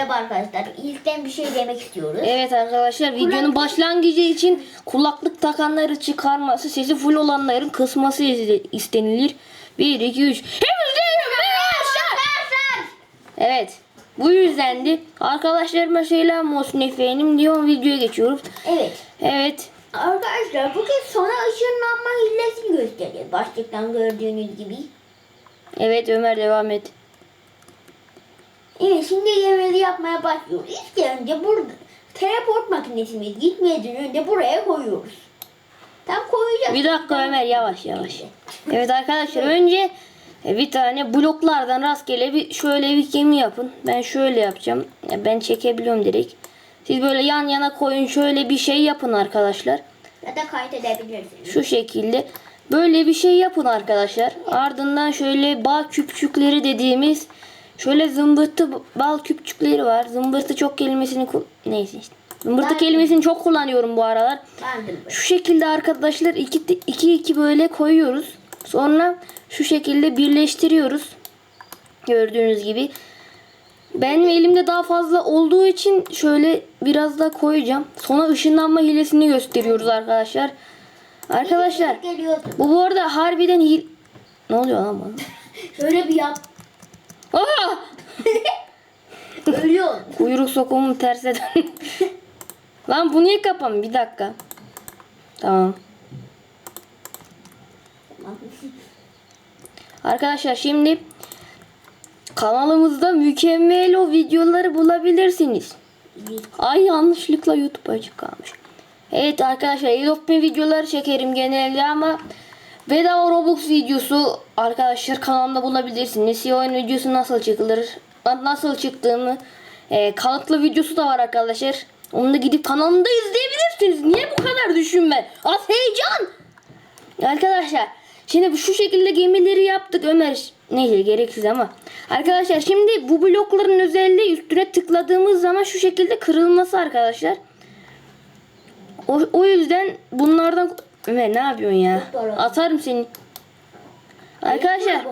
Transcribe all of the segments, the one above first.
Merhaba arkadaşlar. İlkten bir şey demek istiyoruz. Evet arkadaşlar videonun başlangıcı için kulaklık takanları çıkarması, sesi full olanların kısması istenilir. 1 2 3. Hepinize Arkadaşlar. Evet. Bu yüzdendi. Arkadaşlarıma selam olsun efendim diyor videoya geçiyoruz. Evet. Evet. Arkadaşlar bugün sana ışınlanma hillesini göstereceğiz. Başlıktan gördüğünüz gibi. Evet Ömer devam et. Evet şimdi yemeği yapmaya başlıyoruz. İlk önce burada teleport makinesini gitmeden önce buraya koyuyoruz. Tam koyacağız. Bir dakika Ömer yavaş yavaş. Evet arkadaşlar önce e, bir tane bloklardan rastgele bir şöyle bir gemi yapın. Ben şöyle yapacağım. Ya Ben çekebiliyorum direkt. Siz böyle yan yana koyun şöyle bir şey yapın arkadaşlar. Ya da kaydedebilirsiniz. Şu şekilde. Böyle bir şey yapın arkadaşlar. Ardından şöyle bal küpçükleri dediğimiz şöyle zımbırtı bal küpçükleri var. Zımbırtı çok kelimesini neyse işte. Zımbırtı Ben- kelimesini çok kullanıyorum bu aralar. Ben de. Şu şekilde arkadaşlar iki, iki iki böyle koyuyoruz. Sonra şu şekilde birleştiriyoruz. Gördüğünüz gibi. Benim elimde daha fazla olduğu için şöyle biraz da koyacağım. Sonra ışınlanma hilesini gösteriyoruz arkadaşlar. Arkadaşlar bu bu arada harbiden hil... Ne oluyor lan bana? Şöyle bir yap. Aa! Ölüyor. Kuyruk sokumu terse dön. lan bu niye kapan? Bir dakika. Tamam. Arkadaşlar şimdi kanalımızda mükemmel o videoları bulabilirsiniz. Ay yanlışlıkla YouTube açık kalmış. Evet arkadaşlar Adobe videoları çekerim genelde ama bedava Roblox videosu arkadaşlar kanalımda bulabilirsiniz. İyi oyun videosu nasıl çıkılır, nasıl çıktığımı e, kanıtlı videosu da var arkadaşlar. Onu da gidip kanalımda izleyebilirsiniz. Niye bu kadar düşünme? Az heyecan. Arkadaşlar şimdi şu şekilde gemileri yaptık Ömer. Neyse gereksiz ama. Arkadaşlar şimdi bu blokların özelliği üstüne tıkladığımız zaman şu şekilde kırılması arkadaşlar. O, o yüzden bunlardan Ömer ne yapıyorsun ya? Atarım seni. Arkadaşlar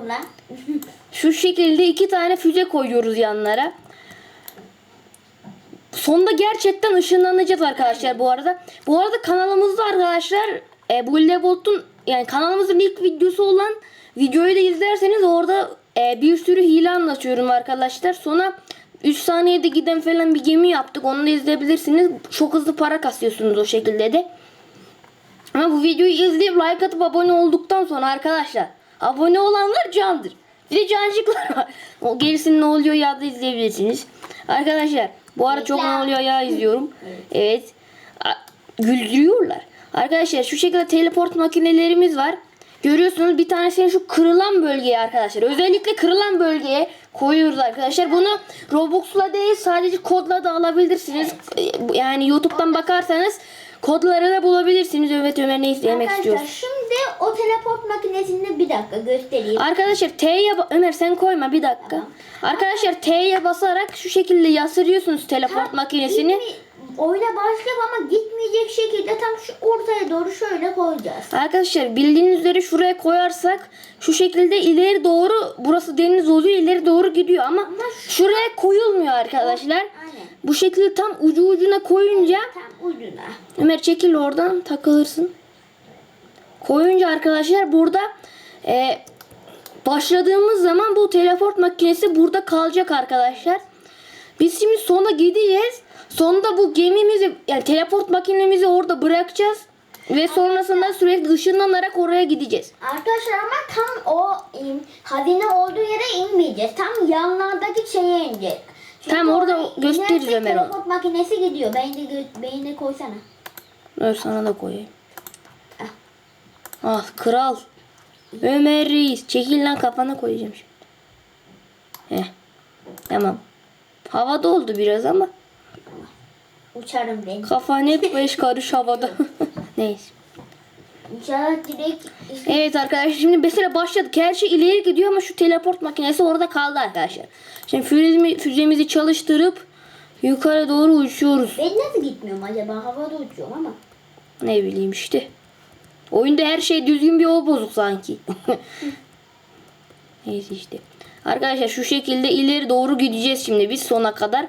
şu şekilde iki tane füze koyuyoruz yanlara. Sonunda gerçekten ışınlanacağız arkadaşlar bu arada. Bu arada kanalımızda arkadaşlar e, bu Lebolt'un yani kanalımızın ilk videosu olan videoyu da izlerseniz orada e, bir sürü hile anlatıyorum arkadaşlar. Sonra 3 saniyede giden falan bir gemi yaptık. Onu da izleyebilirsiniz. Çok hızlı para kasıyorsunuz o şekilde de. Ama bu videoyu izleyip like atıp abone olduktan sonra arkadaşlar abone olanlar candır. Bir de cancıklar var. O gerisini ne oluyor ya da izleyebilirsiniz. Arkadaşlar bu ara çok ne oluyor ya izliyorum. Evet. Güldürüyorlar. Arkadaşlar şu şekilde teleport makinelerimiz var. Görüyorsunuz bir tanesini şu kırılan bölgeye arkadaşlar. Özellikle kırılan bölgeye koyuyoruz arkadaşlar. Bunu Robux'la değil sadece kodla da alabilirsiniz. Yani YouTube'dan bakarsanız kodları da bulabilirsiniz. Evet Ömer ne izlemek Arkadaşlar istiyorsun? şimdi o teleport makinesini bir dakika göstereyim. Arkadaşlar T'ye ba- Ömer sen koyma bir dakika. Tamam. Arkadaşlar T'ye basarak şu şekilde yasırıyorsunuz teleport makinesini. gitmi- oyuna başlayıp ama gitmeyecek şekilde tam şu ortaya doğru şöyle koyacağız. Arkadaşlar bildiğiniz üzere şuraya koyarsak şu şekilde ileri doğru burası deniz oluyor ileri doğru gidiyor ama şu- şuraya koyulmuyor arkadaşlar. Aynen. Bu şekilde tam ucu ucuna koyunca Tam ucuna. Ömer çekil oradan takılırsın. Koyunca arkadaşlar burada e, başladığımız zaman bu teleport makinesi burada kalacak arkadaşlar. Biz şimdi sona gideceğiz. Sonunda bu gemimizi yani teleport makinemizi orada bırakacağız. Ve sonrasında sürekli ışınlanarak oraya gideceğiz. Arkadaşlar ama tam o in, hazine olduğu yere inmeyeceğiz. Tam yanlardaki şeye ineceğiz. Tamam, orada gösteririz Ömer onu. Teleport makinesi gidiyor. Beni de koysana. Dur sana da koyayım. Ah. Ah kral. Ömer Reis. Çekil lan kafana koyacağım şimdi. Heh. Tamam. Havada oldu biraz ama. Uçarım ben. Kafan hep beş karış havada. Neyse. İnşallah direkt Evet arkadaşlar şimdi mesela başladık. Her şey ileri gidiyor ama şu teleport makinesi orada kaldı arkadaşlar. Şimdi füzemi, füzemizi çalıştırıp yukarı doğru uçuyoruz. Ben nasıl gitmiyorum acaba? Havada uçuyorum ama. Ne bileyim işte. Oyunda her şey düzgün bir yol bozuk sanki. Neyse işte. Arkadaşlar şu şekilde ileri doğru gideceğiz şimdi biz sona kadar.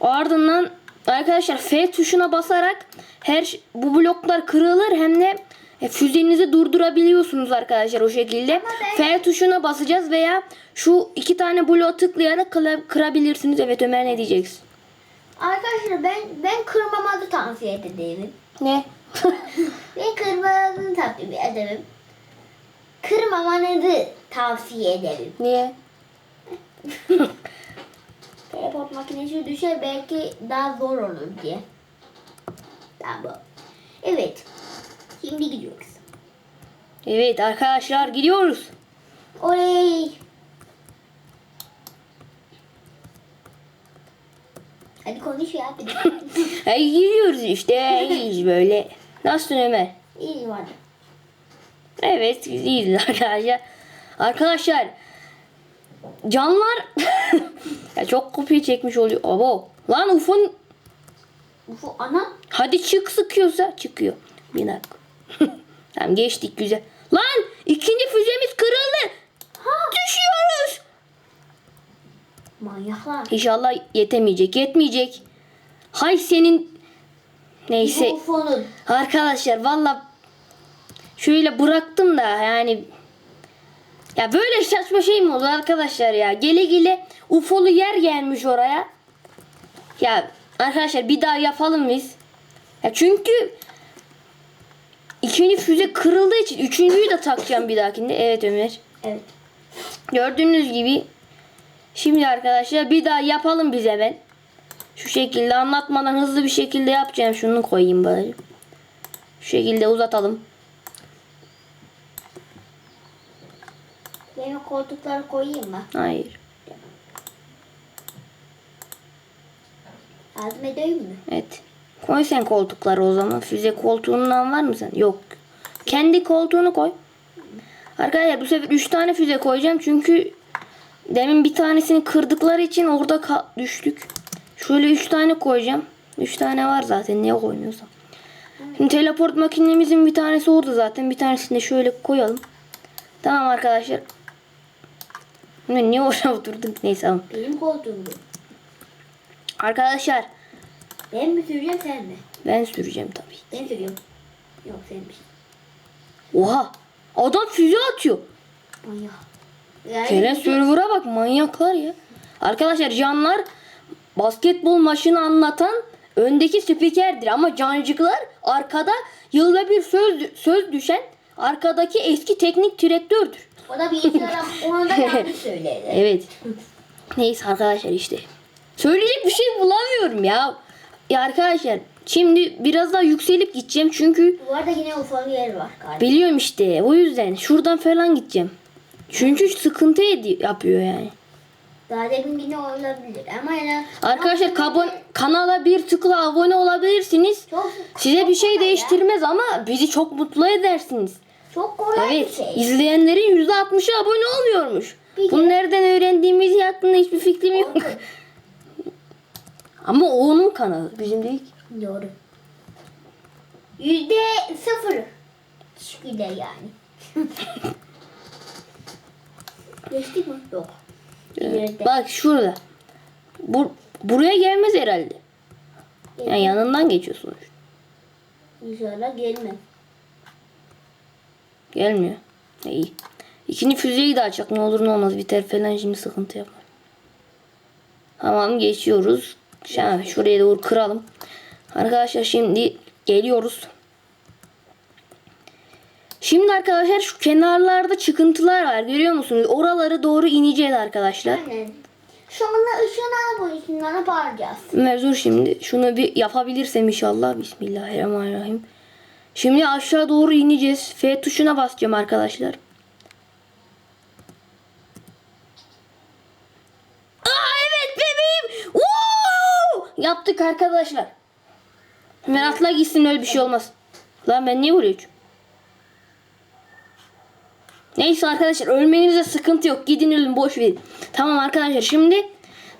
Ardından arkadaşlar F tuşuna basarak her bu bloklar kırılır hem de füzenizi durdurabiliyorsunuz arkadaşlar o şekilde. F tuşuna basacağız veya şu iki tane bloğu tıklayarak kırabilirsiniz. Evet Ömer ne diyeceksin? Arkadaşlar ben ben kırmamanızı tavsiye ederim. Ne? Ben kırmamanızı tavsiye ederim. Kırmamanızı tavsiye ederim. Niye? Teleport makinesi düşer belki daha zor olur diye. Tamam. Evet. Şimdi gidiyoruz. Evet arkadaşlar gidiyoruz. Oley. Hadi konuş ya. Ay gidiyoruz işte. İyiyiz böyle. Nasılsın Ömer? İyi vardı. Evet iyiyiz arkadaşlar. Arkadaşlar canlar ya çok kopya çekmiş oluyor. Abo. Lan UFO'nun Bu ana. hadi çık sıkıyorsa çıkıyor. Bir dakika. Tamam geçtik güzel. Lan ikinci füzemiz kırıldı. Ha. Düşüyoruz. Manyaklar. İnşallah yetemeyecek. Yetmeyecek. Hay senin neyse. UFO'nun. Arkadaşlar valla şöyle bıraktım da yani ya böyle saçma şey mi olur arkadaşlar ya gele gele ufolu yer gelmiş oraya ya arkadaşlar bir daha yapalım biz ya çünkü ikinci füze kırıldığı için üçüncüyü de takacağım bir dahakinde evet Ömer Evet. gördüğünüz gibi şimdi arkadaşlar bir daha yapalım biz hemen şu şekilde anlatmadan hızlı bir şekilde yapacağım şunu koyayım bari şu şekilde uzatalım Ben o koltukları koyayım mı? hayır Yardım edeyim mi? Evet. Koy sen koltukları o zaman. Füze koltuğundan var mı sen? Yok. Kendi koltuğunu koy. Arkadaşlar bu sefer 3 tane füze koyacağım çünkü demin bir tanesini kırdıkları için orada düştük. Şöyle 3 tane koyacağım. 3 tane var zaten niye koymuyorsam. Şimdi teleport makinemizin bir tanesi orada zaten. Bir tanesini de şöyle koyalım. Tamam arkadaşlar. Ne niye oraya oturduk? Neyse tamam. Benim koltuğum bu. Arkadaşlar Ben mi süreceğim sen mi? ben süreceğim tabii. Ben sürüyorum. Yok senmiş. Oha! Adam füze atıyor. Manyak. Yani Kerem server'a bak manyaklar ya. Arkadaşlar canlar basketbol maçını anlatan öndeki spikerdir ama cancıklar arkada yılda bir söz söz düşen arkadaki eski teknik direktördür. O da bir adam ona da yanlış söyledi. Evet. Neyse arkadaşlar işte. Söyleyecek bir şey bulamıyorum ya. Ya arkadaşlar şimdi biraz daha yükselip gideceğim çünkü Bu arada yine UFO'nun yeri var kardeşim. Biliyorum işte. O yüzden şuradan falan gideceğim. Çünkü sıkıntı edi- yapıyor yani. Daha demin yine olabilir ama yani Arkadaşlar kabon- kanala bir tıkla abone olabilirsiniz. çok, Size bir şey kolay ya. değiştirmez ama bizi çok mutlu edersiniz. Çok kolay Evet. bir şey. izleyenlerin %60'ı abone oluyormuş. Bir Bunu nereden öğrendiğimiz hakkında hiçbir fikrim yok. Ama onun kanalı. Bizim değil. Doğru. Yüzde sıfır. Şükürler yani. Geçtik mi? Yok. İleride. Bak şurada. Bu, buraya gelmez herhalde. Yani yanından geçiyorsun. İnşallah gelmez. Gelmiyor. İyi. İkinci füzeyi de açacak ne olur ne olmaz biter falan şimdi sıkıntı yapar. Tamam geçiyoruz. Şa- şuraya doğru kıralım. Arkadaşlar şimdi geliyoruz. Şimdi arkadaşlar şu kenarlarda çıkıntılar var görüyor musunuz? Oraları doğru ineceğiz arkadaşlar. Aynen. Şu anda ışınlarına bağıracağız. Ömer dur şimdi şunu bir yapabilirsem inşallah. Bismillahirrahmanirrahim. Şimdi aşağı doğru ineceğiz. F tuşuna basacağım arkadaşlar. Aa evet bebeğim. Woo! Yaptık arkadaşlar. Ömer atla gitsin öyle bir şey olmaz. Lan ben niye vuruyorum? Neyse arkadaşlar ölmenize sıkıntı yok. Gidin ölün boş verin. Tamam arkadaşlar şimdi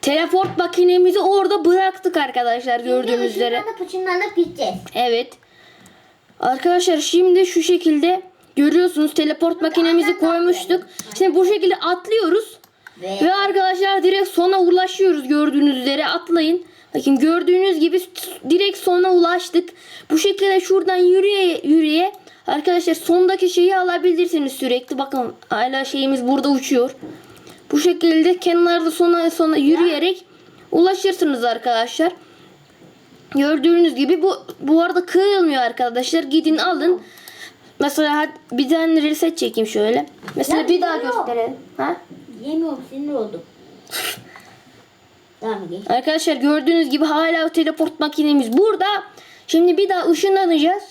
teleport makinemizi orada bıraktık arkadaşlar gördüğünüz üzere. Gideceğiz. Evet. Arkadaşlar şimdi şu şekilde görüyorsunuz teleport makinemizi koymuştuk. Şimdi bu şekilde atlıyoruz. Ve Ve arkadaşlar direkt sona ulaşıyoruz gördüğünüz üzere atlayın. Bakın gördüğünüz gibi direkt sona ulaştık. Bu şekilde şuradan yürüye yürüye arkadaşlar sondaki şeyi alabilirsiniz sürekli. Bakın hala şeyimiz burada uçuyor. Bu şekilde kenarda sona sona yürüyerek ulaşırsınız arkadaşlar. Gördüğünüz gibi bu bu arada kırılmıyor arkadaşlar. Gidin alın. Mesela bir tane reset çekeyim şöyle. Mesela Ya bir daha gösterelim. Ha? Yemiyorum sinir oldum. Arkadaşlar gördüğünüz gibi hala teleport makinemiz burada. Şimdi bir daha ışınlanacağız.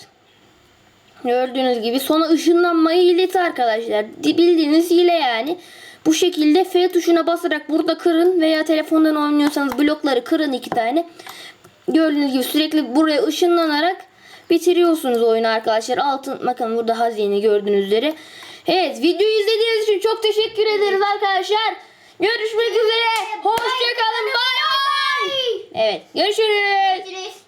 Gördüğünüz gibi sonra ışınlanmayı hileti arkadaşlar. Di- Bildiğiniz hile yani. Bu şekilde F tuşuna basarak burada kırın veya telefondan oynuyorsanız blokları kırın iki tane. Gördüğünüz gibi sürekli buraya ışınlanarak bitiriyorsunuz oyunu arkadaşlar. Altın bakın burada hazine gördüğünüz üzere. Evet videoyu izlediğiniz için çok teşekkür ederiz arkadaşlar. Görüşmek üzere. Hoşçakalın. Bay bay. Evet görüşürüz. Görüşürüz.